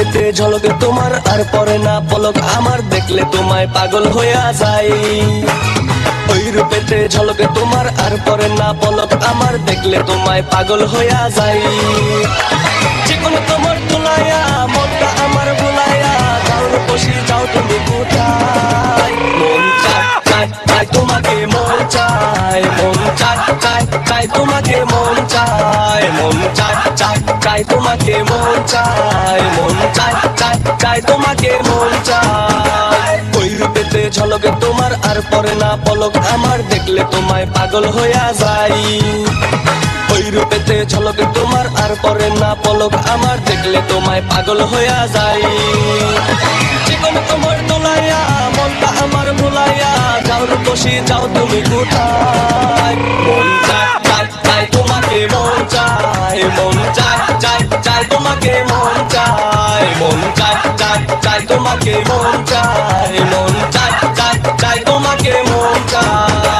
রূপেতে ঝলকে তোমার আর পরে না পলক। আমার দেখলে তোমায় পাগল হইয়া যায়। ওই রূপেতে ঝলকে তোমার আর পরে না পলক। আমার দেখলে তোমায় পাগল হইয়া যায়। যে কোনো তোমার তুলায়া আমার চায় তোমাকে মন চায় মন চায় চায় চায় তোমাকে মন চায়। ওই রূপেতে ঝলকে তোমার আর পরে না পলক, আমার দেখলে তোমায় পাগল হইয়া যাই ওই রূপেতে ঝলকে তোমার আর পরে না পলক, আমার দেখলে তোমায় পাগল হইয়া যাই জীবন তোমার দোলাইয়া, মনটা আমার ভুলাইয়া, যাও রূপসী, যাও তুমি কোথায়? চায় তোমাকে মন চাই মন চাই চাই চাই তোমাকে মন চায়।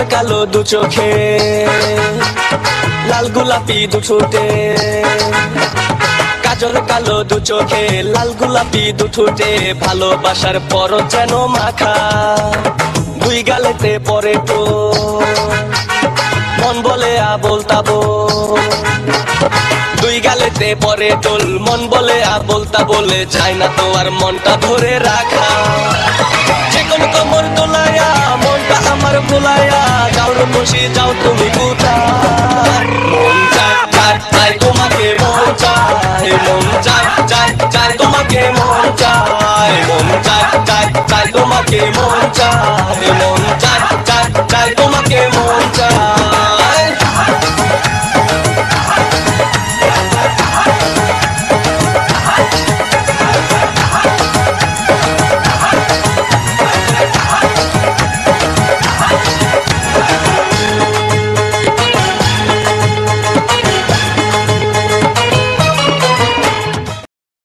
কাজল কালো দু চোখে, লাল গোলাপি দু ঠোঁটে। কাজল কালো দু চোখে, লাল গোলাপি দু ঠোঁটে। ভালোবাসার পর যেন মাখা, দুই গালেতে পরে তো। মন বলে আবল তাবো দুই গালেতে পরে টোল মন বলে আবল তা বলে চায় না তো আর মনটা ধরে রাখা। যে কোন কমর তোলায়া মনটা আমার ভোলায়া। বসে যাও তুমি কোথায়?